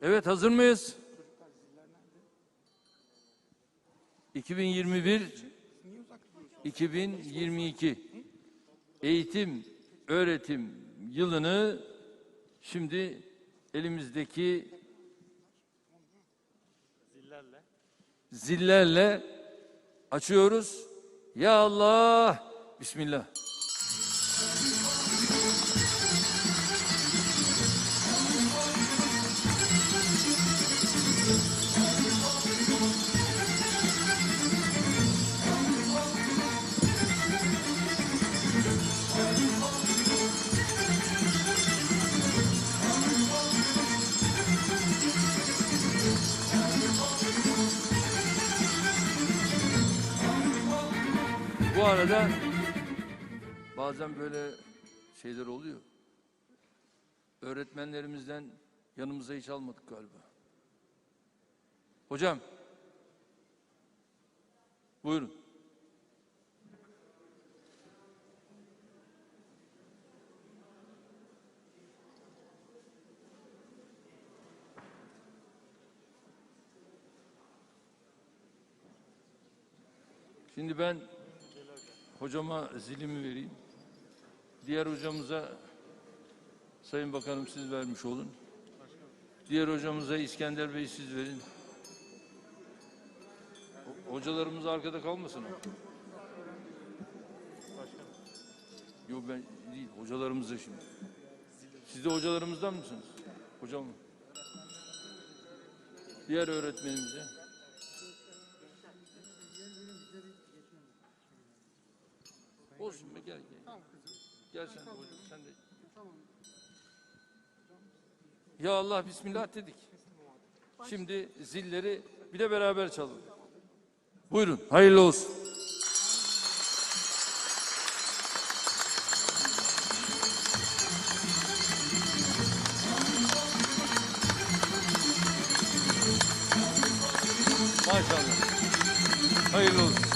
Evet hazır mıyız? 2021 2022 eğitim öğretim yılını şimdi elimizdeki zillerle açıyoruz. Ya Allah Bismillah. Arada bazen böyle şeyler oluyor. Öğretmenlerimizden yanımıza hiç almadık galiba. Hocam. Buyurun. Şimdi ben hocama zilimi vereyim. Diğer hocamıza Sayın Bakanım siz vermiş olun. Diğer hocamıza İskender Bey siz verin. Ho- Hocalarımız arkada kalmasın. Yok ben değil hocalarımıza şimdi. Siz de hocalarımızdan mısınız? Hocam? Diğer öğretmenimize. Olsun be gel gel. Gel sen de hocam sen de. Ya Allah Bismillah dedik. Şimdi zilleri bir de beraber çalalım. Buyurun hayırlı olsun. Maşallah. Hayırlı olsun.